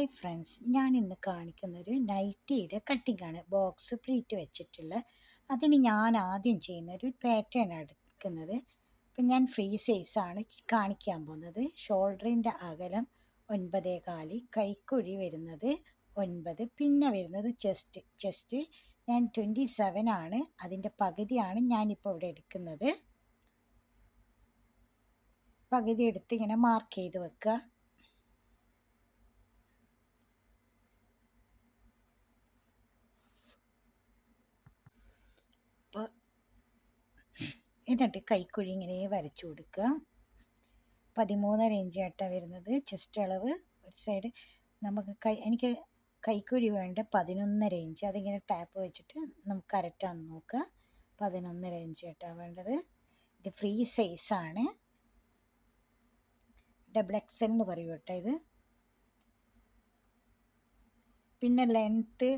Hi friends ഞാൻ ഇന്ന് കാണിക്കുന്നൊരു നൈറ്റിയുടെ കട്ടിങ്ങാണ് box pleat വെച്ചിട്ടുള്ള അതിന് ഞാൻ ആദ്യം ചെയ്യുന്ന ഒരു പാറ്റേൺ എടുക്കുന്നത്. ഇപ്പം ഞാൻ ഫ്രീ സൈസാണ് കാണിക്കാൻ പോകുന്നത്. ഷോൾഡറിന്റെ അകലം ഒൻപതേ കാലി കൈക്കുഴി വരുന്നത് ഒൻപത് പിന്നെ വരുന്നത് ചെസ്റ്റ് ചെസ്റ്റ് ഞാൻ ട്വന്റി സെവൻ ആണ്. അതിന്റെ പകുതിയാണ് ഞാനിപ്പോൾ ഇവിടെ എടുക്കുന്നത്. പകുതി എടുത്ത് ഇങ്ങനെ മാർക്ക് ചെയ്ത് വെക്കുക അപ്പോൾ എന്നിട്ട് കൈക്കുഴി ഇങ്ങനെ വരച്ചു കൊടുക്കുക. പതിമൂന്നര ഇഞ്ച് ആട്ട വരുന്നത്. ചെസ്റ്റ് അളവ്. ഒരു സൈഡ് നമുക്ക് കൈ എനിക്ക് കൈക്കുഴി വേണ്ട പതിനൊന്നര ഇഞ്ച്. അതിങ്ങനെ ടാപ്പ് വെച്ചിട്ട് നമുക്ക് കറക്റ്റാന്ന് നോക്കുക. പതിനൊന്നര ഇഞ്ച് ആട്ടാ വേണ്ടത്. ഇത് ഫ്രീ സൈസാണ് ഡബിൾ എക്സ് എന്ന് പറയും കേട്ടോ ഇത്. പിന്നെ ലെങ്ത്ത്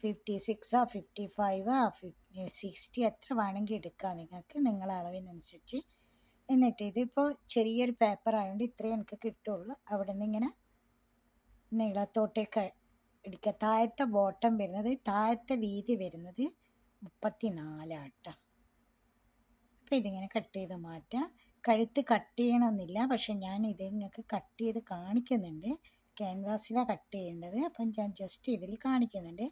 ഫിഫ്റ്റി സിക്സാ ഫിഫ്റ്റി ഫൈവാ ഫിഫ്റ്റി സിക്സ്റ്റി എത്ര വേണമെങ്കിൽ എടുക്കാം നിങ്ങൾക്ക്. നിങ്ങളെ അളവിനനുസരിച്ച്. എന്നിട്ട് ഇതിപ്പോൾ ചെറിയൊരു പേപ്പർ ആയതുകൊണ്ട് ഇത്രയും എനിക്ക് കിട്ടുള്ളൂ. അവിടെ നിന്ന് ഇങ്ങനെ നീളത്തോട്ടേക്ക് എടുക്കുക. താഴത്തെ ബോട്ടം വരുന്നത് താഴത്തെ വീതി വരുന്നത് മുപ്പത്തി നാലാട്ട അപ്പോൾ ഇതിങ്ങനെ കട്ട് ചെയ്ത് മാറ്റാം. കഴുത്ത് കട്ട് ചെയ്യണമെന്നില്ല പക്ഷെ ഞാൻ ഇത് നിങ്ങൾക്ക് കട്ട് ചെയ്ത് കാണിക്കുന്നുണ്ട്. ക്യാൻവാസിലാണ് കട്ട് ചെയ്യേണ്ടത്. അപ്പം ഞാൻ ജസ്റ്റ് ഇതിൽ കാണിക്കുന്നുണ്ട്.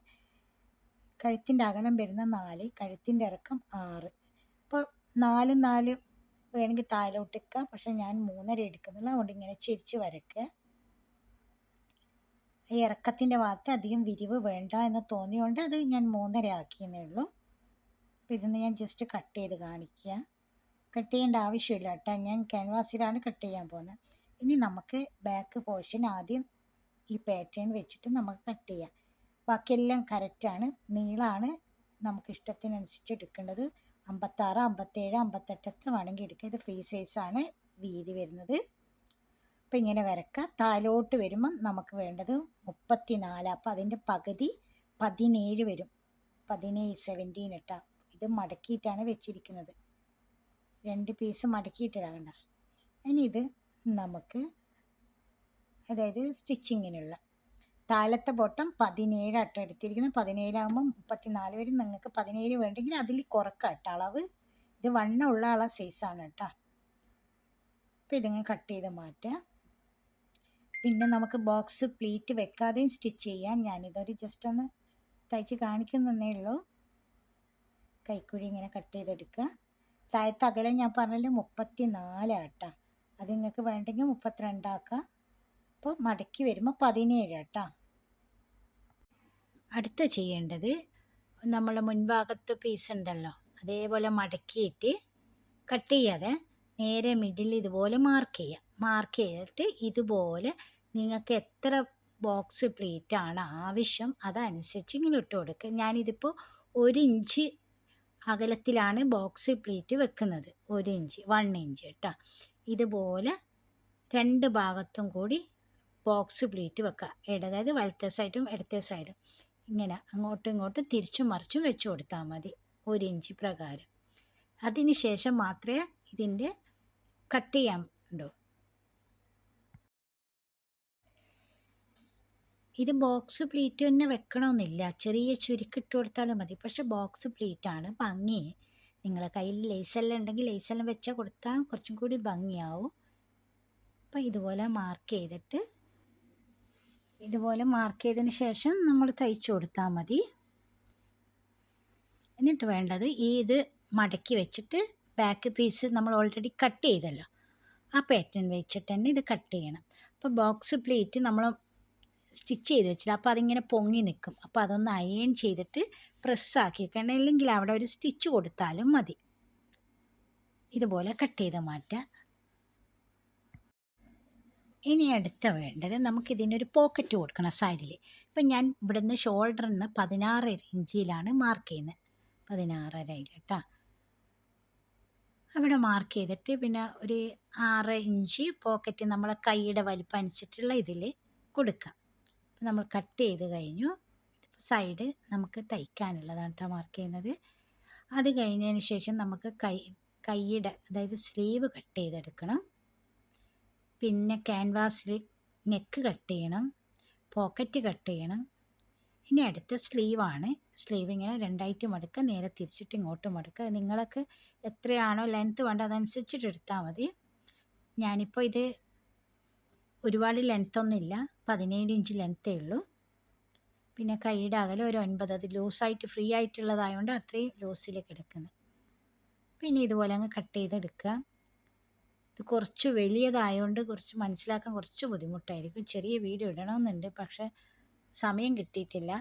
കഴുത്തിന്റെ അകലം വരുന്ന നാല് കഴുത്തിന്റെ ഇറക്കം ആറ്. അപ്പോൾ നാല് നാല് വേണമെങ്കിൽ താഴോട്ട് വെക്കുക പക്ഷെ ഞാൻ മൂന്നര എടുക്കുന്നില്ല അതുകൊണ്ട് ഇങ്ങനെ ചിരിച്ച് വരയ്ക്കുക ഈ ഇറക്കത്തിന്റെ ഭാഗത്ത് അധികം വിരിവ് വേണ്ട എന്ന് തോന്നിയുകൊണ്ട് അത് ഞാൻ മൂന്നര ആക്കിയെന്നേ ഉള്ളൂ. അപ്പോൾ ഇതൊന്ന് ഞാൻ ജസ്റ്റ് കട്ട് ചെയ്ത് കാണിക്കുക കട്ട് ചെയ്യേണ്ട ആവശ്യമില്ല കേട്ടോ. ഞാൻ ക്യാൻവാസിലാണ് കട്ട് ചെയ്യാൻ പോകുന്നത്. ഇനി നമുക്ക് ബാക്ക് പോർഷൻ ആദ്യം ഈ പാറ്റേൺ വെച്ചിട്ട് നമുക്ക് കട്ട് ചെയ്യാം. ബാക്കിയെല്ലാം കറക്റ്റാണ് നീളമാണ് നമുക്ക് ഇഷ്ടത്തിനനുസരിച്ച് എടുക്കേണ്ടത്. അമ്പത്താറ് അമ്പത്തേഴ് അമ്പത്തെട്ട് എത്ര വേണമെങ്കിൽ എടുക്കുക ഇത് ഫ്രീ സൈസാണ് വീതി വരുന്നത്. അപ്പം ഇങ്ങനെ വരക്കാം താലോട്ട് വരുമ്പം നമുക്ക് വേണ്ടത് മുപ്പത്തി നാല് അപ്പം അതിന്റെ പകുതി പതിനേഴ് വരും. പതിനേഴ് സെവന്റീൻ ഇട്ടാ. ഇത് മടക്കിയിട്ടാണ് വെച്ചിരിക്കുന്നത്. രണ്ട് പീസ് മടക്കിയിട്ടിടാകണ്ട ഇനി ഇത് നമുക്ക് അതായത് സ്റ്റിച്ചിങ്ങിനുള്ള താഴത്തെ ബോട്ടം പതിനേഴ് അട്ട എടുത്തിരിക്കുന്നത്. പതിനേഴാകുമ്പോൾ മുപ്പത്തിനാല് വരും. നിങ്ങൾക്ക് പതിനേഴ് വേണ്ടെങ്കിൽ അതിൽ കുറക്കാം കേട്ടോ അളവ്. ഇത് വണ്ണമുള്ള അളവ് സൈസാണ് കേട്ടോ അപ്പോൾ ഇതിങ്ങനെ കട്ട് ചെയ്ത് മാറ്റാം. പിന്നെ നമുക്ക് ബോക്സ് പ്ലീറ്റ് വെക്കാതെയും സ്റ്റിച്ച് ചെയ്യാം. ഞാനിതൊരു ജസ്റ്റ് ഒന്ന് തയ്ച്ച് കാണിക്കുന്നതേ ഉള്ളൂ. കൈക്കുഴി ഇങ്ങനെ കട്ട് ചെയ്തെടുക്കുക താഴത്തെ ഞാൻ പറഞ്ഞല്ലോ മുപ്പത്തി നാലാട്ടാ അത് നിങ്ങൾക്ക് വേണ്ടെങ്കിൽ മുപ്പത്തിരണ്ടാക്കാം. അപ്പോൾ മടക്കി വരുമ്പോൾ പതിനേഴ് കേട്ടോ. അടുത്ത ചെയ്യേണ്ടത് നമ്മൾ മുൻഭാഗത്ത് പീസ് ഉണ്ടല്ലോ. അതേപോലെ മടക്കിയിട്ട് കട്ട് ചെയ്യാതെ നേരെ മിഡിൽ ഇതുപോലെ മാർക്ക് ചെയ്യുക മാർക്ക് ചെയ്തിട്ട് ഇതുപോലെ നിങ്ങൾക്ക് എത്ര ബോക്സ് പ്ലേറ്റ് ആണ് ആവശ്യം അതനുസരിച്ച് ഇങ്ങനെ ഇട്ട് കൊടുക്കുക ഞാനിതിപ്പോൾ ഒരു ഇഞ്ച് അകലത്തിലാണ് ബോക്സ് പ്ലേറ്റ് വെക്കുന്നത്. ഒരു ഇഞ്ച് വൺ ഇഞ്ച് കേട്ടോ. ഇതുപോലെ രണ്ട് ഭാഗത്തും കൂടി ബോക്സ് പ്ലേറ്റ് വെക്കുക ഇട അതായത് വലത്തെ സൈഡും ഇടത്തെ സൈഡും ഇങ്ങനെ അങ്ങോട്ടും ഇങ്ങോട്ടും തിരിച്ചും മറിച്ചും വെച്ച് കൊടുത്താൽ മതി. ഒരു ഇഞ്ച് പ്രകാരം. അതിന് ശേഷം മാത്രമേ ഇതിന്റെ കട്ട് ചെയ്യാൻ ഉണ്ടോ ഇത് ബോക്സ് പ്ലീറ്റ് തന്നെ വെക്കണമെന്നില്ല. ചെറിയ ചുരുക്കിട്ട് കൊടുത്താലും മതി. പക്ഷെ ബോക്സ് പ്ലീറ്റാണ് ഭംഗി. നിങ്ങളെ കയ്യിൽ ലേസെല്ലാം ഉണ്ടെങ്കിൽ ലേസെല്ലാം വെച്ചാൽ കൊടുത്താൽ കുറച്ചും കൂടി ഭംഗിയാവും. അപ്പോൾ ഇതുപോലെ മാർക്ക് ചെയ്തിട്ട് ഇതുപോലെ മാർക്ക് ചെയ്തതിന് ശേഷം നമ്മൾ തയ്ച്ചു കൊടുത്താൽ മതി. എന്നിട്ട് വേണ്ടത് ഈ ഇത് മടക്കി വെച്ചിട്ട് ബാക്ക് പീസ് നമ്മൾ ഓൾറെഡി കട്ട് ചെയ്തല്ലോ. ആ പാറ്റേൺ വെച്ചിട്ട് തന്നെ ഇത് കട്ട് ചെയ്യണം. അപ്പോൾ ബോക്സ് പ്ലേറ്റ് നമ്മൾ സ്റ്റിച്ച് ചെയ്ത് വെച്ചില്ല അപ്പോൾ അതിങ്ങനെ പൊങ്ങി നിൽക്കും. അപ്പോൾ അതൊന്ന് അയേൺ ചെയ്തിട്ട് പ്രസ്സാക്കി വെക്കണം. അല്ലെങ്കിൽ അവിടെ ഒരു സ്റ്റിച്ച് കൊടുത്താലും മതി. ഇതുപോലെ കട്ട് ചെയ്ത് മാറ്റാം ഇനി അടുത്ത വേണ്ടത് നമുക്കിതിനൊരു പോക്കറ്റ് കൊടുക്കണം സൈഡിൽ ഇപ്പം ഞാൻ ഇവിടുന്ന് ഷോൾഡറിൽ നിന്ന് പതിനാറ് ഇഞ്ചിയിലാണ് മാർക്ക് ചെയ്യുന്നത് പതിനാറരയിൽ കേട്ടോ അവിടെ മാർക്ക് ചെയ്തിട്ട് പിന്നെ ഒരു ആറ് ഇഞ്ച് പോക്കറ്റ് നമ്മളെ കൈയുടെ വലിപ്പം അനുസരിച്ചിട്ടുള്ള ഇതിൽ കൊടുക്കാം. അപ്പം നമ്മൾ കട്ട് ചെയ്ത് കഴിഞ്ഞു. സൈഡ് നമുക്ക് തയ്ക്കാനുള്ളതാണ് കേട്ടോ മാർക്ക് ചെയ്യുന്നത്. അത് കഴിഞ്ഞതിന് ശേഷം നമുക്ക് കൈ കൈയുടെ അതായത് സ്ലീവ് കട്ട് ചെയ്തെടുക്കണം. പിന്നെ ക്യാൻവാസിൽ നെക്ക് കട്ട് ചെയ്യണം പോക്കറ്റ് കട്ട് ചെയ്യണം. ഇനി അടുത്ത സ്ലീവാണ് സ്ലീവ് ഇങ്ങനെ രണ്ടായിട്ട് മടുക്കുക നേരെ തിരിച്ചിട്ട് ഇങ്ങോട്ട് മടുക്കുക നിങ്ങൾക്ക് എത്രയാണോ ലെങ്ത്ത് വേണ്ട അതനുസരിച്ചിട്ട് എടുത്താൽ മതി. ഞാനിപ്പോൾ ഇത് ഒരുപാട് ലെങ്ത്തൊന്നുമില്ല പതിനേഴ് ഇഞ്ച് ലെങ്ത്തേ ഉള്ളൂ. പിന്നെ കൈയുടെ അകലം ഒരു ഒൻപത് അത് ലൂസായിട്ട് ഫ്രീ ആയിട്ടുള്ളതായതുകൊണ്ട് അത്രയും ലൂസിലേക്ക് എടുക്കുന്നത് പിന്നെ ഇതുപോലെ അങ്ങ് കട്ട് ചെയ്തെടുക്കുക. ഇത് കുറച്ച് വലിയതായതുകൊണ്ട് കുറച്ച് മനസ്സിലാക്കാൻ കുറച്ച് ബുദ്ധിമുട്ടായിരിക്കും. ചെറിയ വീഡിയോ ഇടണമെന്നുണ്ട് പക്ഷേ സമയം കിട്ടിയിട്ടില്ല.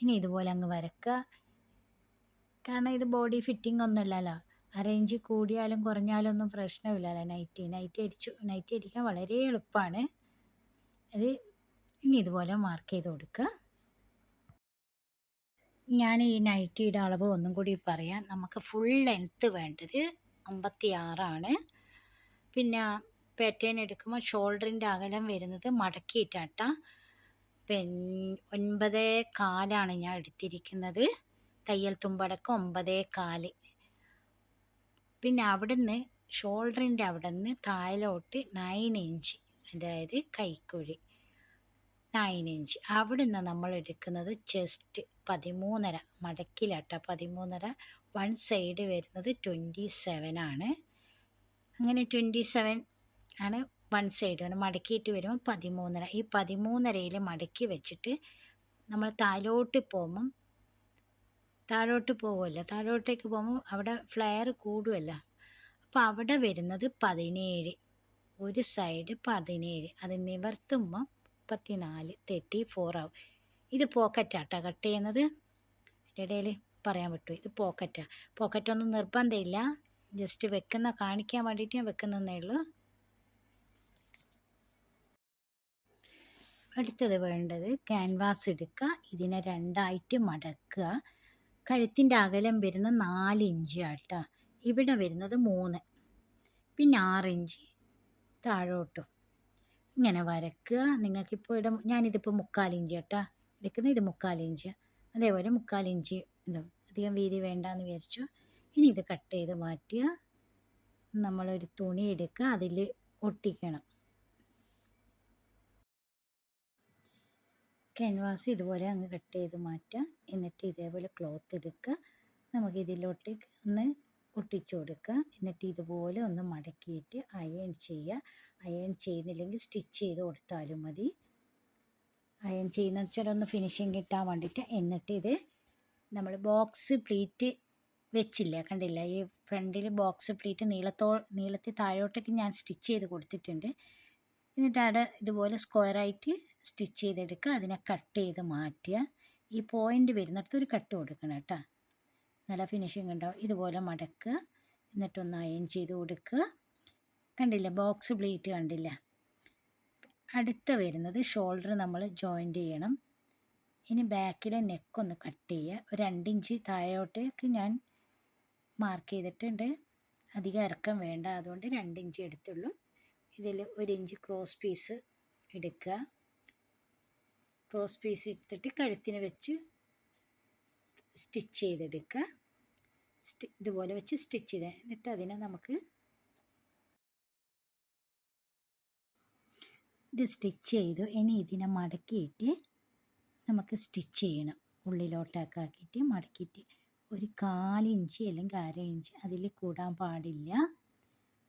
ഇനി ഇതുപോലെ അങ്ങ് വരക്കുക കാരണം ഇത് ബോഡി ഫിറ്റിംഗ് ഒന്നുമല്ലല്ലോ അറേഞ്ച് കൂടിയാലും കുറഞ്ഞാലും ഒന്നും പ്രശ്നമില്ലല്ലോ നൈറ്റി നൈറ്റി അടിച്ചു നൈറ്റി അടിക്കാൻ വളരെ എളുപ്പമാണ്. അത് ഇനി ഇതുപോലെ മാർക്ക് ചെയ്ത് കൊടുക്കുക. ഞാൻ ഈ നൈറ്റിയുടെ അളവ് ഒന്നും കൂടി പറയാം. നമുക്ക് ഫുൾ ലെങ്ത്ത് വേണ്ടത് അമ്പത്തി ആറാണ് പിന്നെ പാറ്റേൺ എടുക്കുമ്പോൾ ഷോൾഡറിന്റെ അകലം വരുന്നത് മടക്കിയിട്ടാട്ട. പിന്നെ ഒൻപതേ കാലാണ് ഞാൻ എടുത്തിരിക്കുന്നത്. തയ്യൽ തുമ്പടക്കം ഒമ്പതേ കാൽ. പിന്നെ അവിടുന്ന് ഷോൾഡറിന്റെ അവിടെ നിന്ന് താഴോട്ട് നയൻ ഇഞ്ച് അതായത് കൈക്കുഴി. Nine inch. അവിടെ നിന്ന് നമ്മൾ എടുക്കുന്നത് ചെസ്റ്റ് പതിമൂന്നര മടക്കിലട്ട പതിമൂന്നര വൺ സൈഡ് വരുന്നത് ട്വന്റി സെവൻ ആണ്. അങ്ങനെ ട്വന്റി സെവൻ ആണ് വൺ സൈഡ്. ആണ് മടക്കിയിട്ട് വരുമ്പോൾ പതിമൂന്നര. ഈ പതിമൂന്നരയിൽ മടക്കി വെച്ചിട്ട് നമ്മൾ താഴോട്ട് പോകുമ്പം താഴോട്ട് പോകുമല്ലോ താഴോട്ടേക്ക് പോകുമ്പോൾ അവിടെ ഫ്ലെയർ കൂടുമല്ലോ. അപ്പോൾ അവിടെ വരുന്നത് പതിനേഴ്. ഒരു സൈഡ് പതിനേഴ്. അത് നിവർത്തുമ്പോൾ മുപ്പത്തിനാല് തേർട്ടി ഫോർ ആവും. ഇത് പോക്കറ്റാട്ടോ കട്ട് ചെയ്യുന്നത്? ഇടയിൽ പറയാൻ പറ്റും ഇത് പോക്കറ്റാ. പോക്കറ്റൊന്നും നിർബന്ധമില്ല. ജസ്റ്റ് വെക്കുന്ന കാണിക്കാൻ വേണ്ടിയിട്ട് ഞാൻ വെക്കുന്നതേ ഉള്ളൂ. അടുത്തത് വേണ്ടത് ക്യാൻവാസ് എടുക്കുക. ഇതിനെ രണ്ടായിട്ട് മടക്കുക. കഴുത്തിന്റെ അകലം വരുന്ന നാല് ഇഞ്ച് ആട്ടോ. ഇവിടെ വരുന്നത് മൂന്ന്. പിന്നെ ആറ് ഇഞ്ച്. താഴോട്ടും. ഇങ്ങനെ വരക്കുക. നിങ്ങൾക്കിപ്പോൾ ഇവിടെ ഞാനിതിപ്പോൾ മുക്കാലിഞ്ച് കേട്ടോ എടുക്കുന്നത്. ഇത് മുക്കാലിഞ്ച്. അതേപോലെ മുക്കാലിഞ്ച് ഇതും അധികം വീതി വേണ്ടാന്ന് വിചാരിച്ചു. ഇനി ഇത് കട്ട് ചെയ്ത് മാറ്റുക. നമ്മളൊരു തുണി എടുക്കുക. അതിൽ ഒട്ടിക്കണം. ക്യാൻവാസ് ഇതുപോലെ അങ്ങ് കട്ട് ചെയ്ത് മാറ്റുക. എന്നിട്ട് ഇതേപോലെ ക്ലോത്ത് എടുക്കുക. നമുക്ക് ഇതിലോട്ടേക്ക് ഒന്ന് ഒട്ടിച്ചു കൊടുക്കുക. എന്നിട്ട് ഇതുപോലെ ഒന്ന് മടക്കിയിട്ട് അയൺ ചെയ്യുക. അയൺ ചെയ്യുന്നില്ലെങ്കിൽ സ്റ്റിച്ച് ചെയ്ത് കൊടുത്താലും മതി. അയൺ ചെയ്യുന്ന വെച്ചാൽ ഒന്ന് ഫിനിഷിങ് കിട്ടാൻ വേണ്ടിയിട്ട് എന്നിട്ട് ഇത് നമ്മൾ ബോക്സ് പ്ലീറ്റ് വെച്ചില്ല കണ്ടില്ല? ഈ ഫ്രണ്ടിൽ ബോക്സ് പ്ലീറ്റ് നീളത്തോ നീളത്തിൽ താഴോട്ടേക്ക് ഞാൻ സ്റ്റിച്ച് ചെയ്ത് കൊടുത്തിട്ടുണ്ട്. എന്നിട്ട് അവിടെ ഇതുപോലെ സ്ക്വയറായിട്ട് സ്റ്റിച്ച് ചെയ്തെടുക്കുക. അതിനെ കട്ട് ചെയ്ത് മാറ്റുക. ഈ പോയിന്റ് വരുന്നിടത്ത് ഒരു കട്ട് കൊടുക്കണം കേട്ടോ. നല്ല ഫിനിഷിങ് ഉണ്ടാവും. ഇതുപോലെ മടക്കുക. എന്നിട്ടൊന്ന് അയൺ ചെയ്ത് കൊടുക്കുക. കണ്ടില്ല? ബോക്സ് പ്ലീറ്റ് കണ്ടില്ല? അടുത്ത വരുന്നത് ഷോൾഡർ നമ്മൾ ജോയിന്റ് ചെയ്യണം. ഇനി ബാക്കിലെ നെക്ക് ഒന്ന് കട്ട് ചെയ്യുക. ഒരു രണ്ടിഞ്ച് താഴോട്ടേക്ക് ഞാൻ മാർക്ക് ചെയ്തിട്ടുണ്ട്. അധികം ഇറക്കം വേണ്ട. അതുകൊണ്ട് രണ്ടിഞ്ച് എടുത്തുള്ളൂ. ഇതിൽ ഒരു ഇഞ്ച് ക്രോസ് പീസ് എടുക്കുക. ക്രോസ് പീസ് എടുത്തിട്ട് കഴുത്തിന് വെച്ച് സ്റ്റിച്ച് ചെയ്തെടുക്കുക. ഇതുപോലെ വെച്ച് സ്റ്റിച്ച് ചെയ്ത് എന്നിട്ട് അതിനെ നമുക്ക് ഇത് സ്റ്റിച്ച് ചെയ്തു. ഇനി ഇതിനെ മടക്കിയിട്ട് നമുക്ക് സ്റ്റിച്ച് ചെയ്യണം. ഉള്ളിലോട്ടാക്കിയിട്ട് മടക്കിയിട്ട് ഒരു കാലിഞ്ച് അല്ലെങ്കിൽ അര ഇഞ്ച് അതിൽ കൂടാൻ പാടില്ല.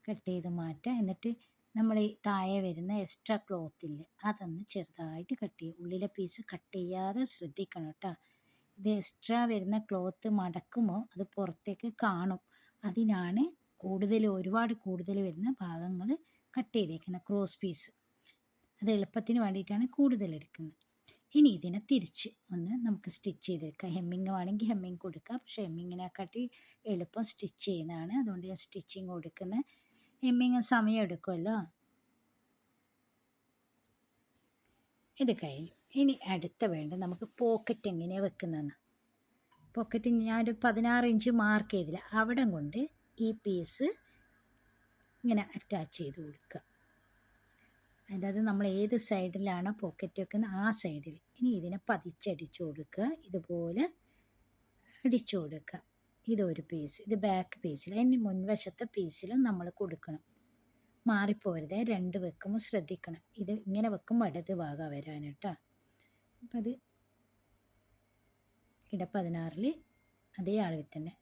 കട്ട് ചെയ്ത് മാറ്റുക എന്നിട്ട് നമ്മൾ ഈ താഴെ വരുന്ന എക്സ്ട്രാ ക്ലോത്തില്ല അതൊന്ന് ചെറുതായിട്ട് കട്ട് ചെയ്യുക ഉള്ളിലെ പീസ് കട്ട് ചെയ്യാതെ ശ്രദ്ധിക്കണം കേട്ടോ. ഇത് എക്സ്ട്രാ വരുന്ന ക്ലോത്ത് മടക്കുമ്പോൾ അത് പുറത്തേക്ക് കാണും. അതിനാണ് കൂടുതൽ ഒരുപാട് കൂടുതൽ വരുന്ന ഭാഗങ്ങൾ കട്ട് ചെയ്തേക്കുന്നത്. ക്രോസ് പീസ് അത് എളുപ്പത്തിന് വേണ്ടിയിട്ടാണ് കൂടുതൽ എടുക്കുന്നത്. ഇനി ഇതിനെ തിരിച്ച് ഒന്ന് നമുക്ക് സ്റ്റിച്ച് ചെയ്തെടുക്കാം ഹെമ്മിങ് വേണമെങ്കിൽ ഹെമ്മിങ് കൊടുക്കാം. പക്ഷേ ഹെമ്മിങ്ങിനെക്കാട്ടി എളുപ്പം സ്റ്റിച്ച് ചെയ്യുന്നതാണ്. അതുകൊണ്ട് ഞാൻ സ്റ്റിച്ചിങ് കൊടുക്കുന്നത്. ഹെമ്മിങ് സമയം എടുക്കുമല്ലോ. ഇത് കഴിഞ്ഞു. ഇനി അടുത്ത വേണ്ട നമുക്ക് പോക്കറ്റ് എങ്ങനെയാണ് വെക്കുന്നതെന്ന്. പോക്കറ്റ് ഞാനൊരു പതിനാറ് ഇഞ്ച് മാർക്ക് ചെയ്തില്ല. അവിടെ കൊണ്ട് ഈ പീസ് ഇങ്ങനെ അറ്റാച്ച് ചെയ്ത് കൊടുക്കുക. അതായത് നമ്മൾ ഏത് സൈഡിലാണോ പോക്കറ്റ് വെക്കുന്നത് ആ സൈഡിൽ. ഇനി ഇതിനെ പതിച്ചടിച്ചു കൊടുക്കുക. ഇതുപോലെ അടിച്ചു കൊടുക്കുക. ഇതൊരു പീസ് ഇത് ബാക്ക് പീസിൽ അതിന് മുൻവശത്തെ പീസിലും നമ്മൾ കൊടുക്കണം. മാറിപ്പോരുത്. രണ്ട് വെക്കുമ്പോൾ ശ്രദ്ധിക്കണം. ഇത് ഇങ്ങനെ വെക്കുമ്പോൾ ഇടത് ഭാഗം വരാൻ കേട്ടോ. അപ്പം അത് ഇട പതിനാറിൽ അതേ അളവിൽ തന്നെ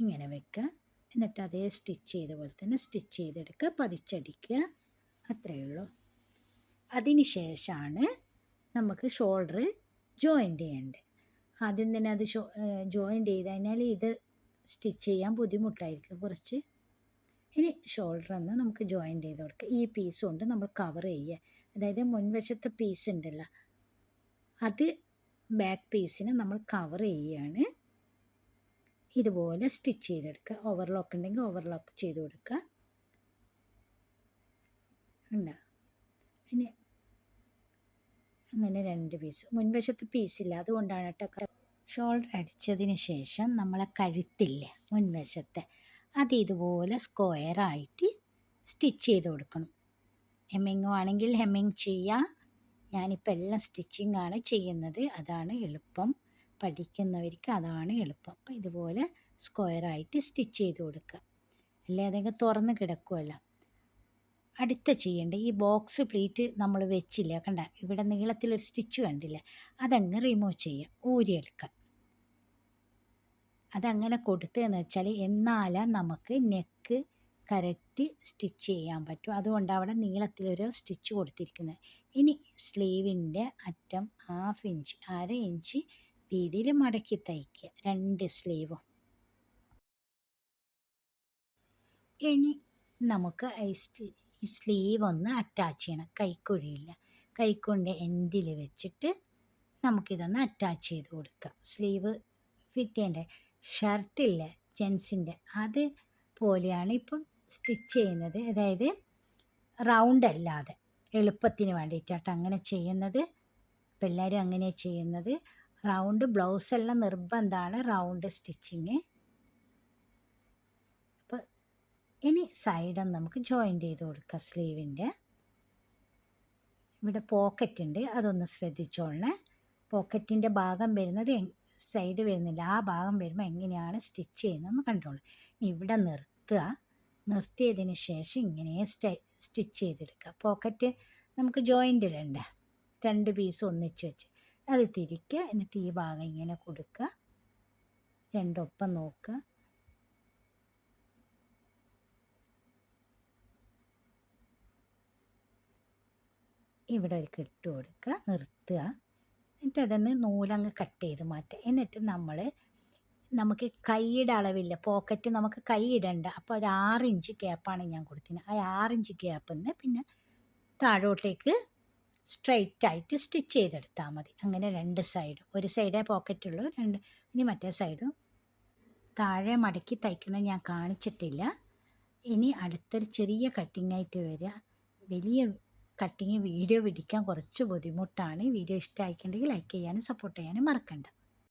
ഇങ്ങനെ വെക്കുക. എന്നിട്ട് അതേ സ്റ്റിച്ച് ചെയ്ത പോലെ തന്നെ സ്റ്റിച്ച് ചെയ്തെടുക്കുക. പതിച്ചടിക്കുക. അത്രയേ ഉള്ളൂ. അതിന് ശേഷമാണ് നമുക്ക് ഷോൾഡർ ജോയിന്റ് ചെയ്യേണ്ടത്. ആദ്യം തന്നെ അത് ഷോ ജോയിന്റ് ചെയ്ത് കഴിഞ്ഞാൽ ഇത് സ്റ്റിച്ച് ചെയ്യാൻ ബുദ്ധിമുട്ടായിരിക്കും കുറച്ച്. ഇനി ഷോൾഡർ ഒന്ന് നമുക്ക് ജോയിന്റ് ചെയ്ത് കൊടുക്കുക ഈ പീസ് കൊണ്ട് നമ്മൾ കവർ ചെയ്യുക. അതായത് മുൻവശത്തെ പീസ് ഉണ്ടല്ലോ അത് ബാക്ക് പീസിനെ നമ്മൾ കവർ ചെയ്യുകയാണ്. ഇതുപോലെ സ്റ്റിച്ച് ചെയ്തെടുക്കുക. ഓവർലോക്ക് ഉണ്ടെങ്കിൽ ഓവർലോക്ക് ചെയ്ത് കൊടുക്കുക. ഉണ്ടോ? ഇനി അങ്ങനെ രണ്ട് പീസ് മുൻവശത്ത് പീസില്ല അതുകൊണ്ടാണ് കേട്ടോ ഷോൾഡർ അടിച്ചതിന് ശേഷം നമ്മളെ കഴുത്തില്ലേ മുൻവശത്തെ. അത് ഇതുപോലെ സ്ക്വയർ ആയിട്ട് സ്റ്റിച്ച് ചെയ്ത് കൊടുക്കണം. ഹെമ്മിങ് ആണെങ്കിൽ ഹെമ്മിങ് ചെയ്യുക ഞാനിപ്പോൾ എല്ലാം സ്റ്റിച്ചിങ് ആണ് ചെയ്യുന്നത്. അതാണ് എളുപ്പം. പഠിക്കുന്നവർക്ക് അതാണ് എളുപ്പം. അപ്പോൾ ഇതുപോലെ സ്ക്വയറായിട്ട് സ്റ്റിച്ച് ചെയ്ത് കൊടുക്കുക. അല്ലേ? അതൊക്കെ തുറന്ന് കിടക്കുമല്ലോ അടുത്ത ചെയ്യേണ്ട? ഈ ബോക്സ് പ്ലീറ്റ് നമ്മൾ വെച്ചില്ല? കണ്ട? ഇവിടെ നീളത്തിലൊരു സ്റ്റിച്ച് കണ്ടില്ല? അതങ്ങ് റിമൂവ് ചെയ്യുക ഊരിയെടുക്കുക അതങ്ങനെ കൊടുത്തതെന്ന് വെച്ചാൽ എന്നാലും നമുക്ക് നെക്ക് കറക്റ്റ് സ്റ്റിച്ച് ചെയ്യാൻ പറ്റും. അതുകൊണ്ട് അവിടെ നീളത്തിലൊരു സ്റ്റിച്ച് കൊടുത്തിരിക്കുന്നത്. ഇനി സ്ലീവിന്റെ അറ്റം ഹാഫ് ഇഞ്ച് അര ഇഞ്ച് വീതിയിൽ മടക്കി തയ്ക്കുക. രണ്ട് സ്ലീവും ഇനി നമുക്ക് ഈ സ്ലീവ് ഒന്ന് അറ്റാച്ച് ചെയ്യണം. കൈക്കുഴിയില്ല കൈക്കൊണ്ട് എൻഡിൽ വെച്ചിട്ട് നമുക്കിതൊന്ന് അറ്റാച്ച് ചെയ്ത് കൊടുക്കാം. സ്ലീവ് ഫിറ്റ് ചെയ്യേണ്ടത് ഷർട്ടില്ല ജെൻസിന്റെ അത് പോലെയാണ് ഇപ്പം സ്റ്റിച്ച് ചെയ്യുന്നത്. അതായത് റൗണ്ട് അല്ലാതെ. എളുപ്പത്തിന് വേണ്ടിയിട്ടാട്ടോ അങ്ങനെ ചെയ്യുന്നത്. ഇപ്പം എല്ലാവരും അങ്ങനെ ചെയ്യുന്നത്. റൗണ്ട് ബ്ലൗസ് എല്ലാം നിർബന്ധമാണ് റൗണ്ട് സ്റ്റിച്ചിങ് അപ്പോൾ ഇനി സൈഡും നമുക്ക് ജോയിന്റ് ചെയ്ത് കൊടുക്കാം സ്ലീവിന്റെ. ഇവിടെ പോക്കറ്റ് ഉണ്ട് അതൊന്ന് ശ്രദ്ധിച്ചോളണേ. പോക്കറ്റിന്റെ ഭാഗം വരുന്നത് സൈഡ് വരുന്നില്ല. ആ ഭാഗം വരുമ്പോൾ എങ്ങനെയാണ് സ്റ്റിച്ച് ചെയ്യുന്നതെന്ന് കണ്ടോളൂ. ഇവിടെ നിർത്തുക. നിർത്തിയതിന് ശേഷം ഇങ്ങനെ സ്റ്റൈ സ്റ്റിച്ച് ചെയ്തെടുക്കുക. പോക്കറ്റ് നമുക്ക് ജോയിന്റ് ഇടണ്ടേ? രണ്ട് പീസ് ഒന്നിച്ച് വെച്ച്. അത് തിരിക്കുക. എന്നിട്ട് ഈ ഭാഗം ഇങ്ങനെ കൊടുക്കുക. രണ്ടൊപ്പം നോക്കുക. ഇവിടെ ഒരു കെട്ട് കൊടുക്കുക നിർത്തുക. എന്നിട്ട് അതൊന്ന് നൂലങ്ങ് കട്ട് ചെയ്ത് മാറ്റുക. എന്നിട്ട് നമ്മൾ നമുക്ക് കൈയുടെ അളവില്ല പോക്കറ്റ് നമുക്ക് കൈ ഇടണ്ട. അപ്പോൾ ഒരു ആറിഞ്ച് ഗ്യാപ്പാണ് ഞാൻ കൊടുത്തിരുന്നത്. ആ ആറിഞ്ച് ഗ്യാപ്പിൽ നിന്ന് പിന്നെ താഴോട്ടേക്ക് സ്ട്രൈറ്റ് ആയിട്ട് സ്റ്റിച്ച് ചെയ്തെടുത്താൽ മതി. അങ്ങനെ രണ്ട് സൈഡും ഒരു സൈഡേ പോക്കറ്റുള്ളൂ രണ്ട് ഇനി മറ്റേ സൈഡും താഴെ മടക്കി തയ്ക്കുന്നത് ഞാൻ കാണിച്ചിട്ടില്ല. ഇനി അടുത്തൊരു ചെറിയ കട്ടിങ്ങായിട്ട് വരിക. വലിയ കട്ടിങ് വീഡിയോ പിടിക്കാൻ കുറച്ച് ബുദ്ധിമുട്ടാണ്. വീഡിയോ ഇഷ്ടമായിട്ടുണ്ടെങ്കിൽ ലൈക്ക് ചെയ്യാനും സപ്പോർട്ട് ചെയ്യാനും മറക്കണ്ട.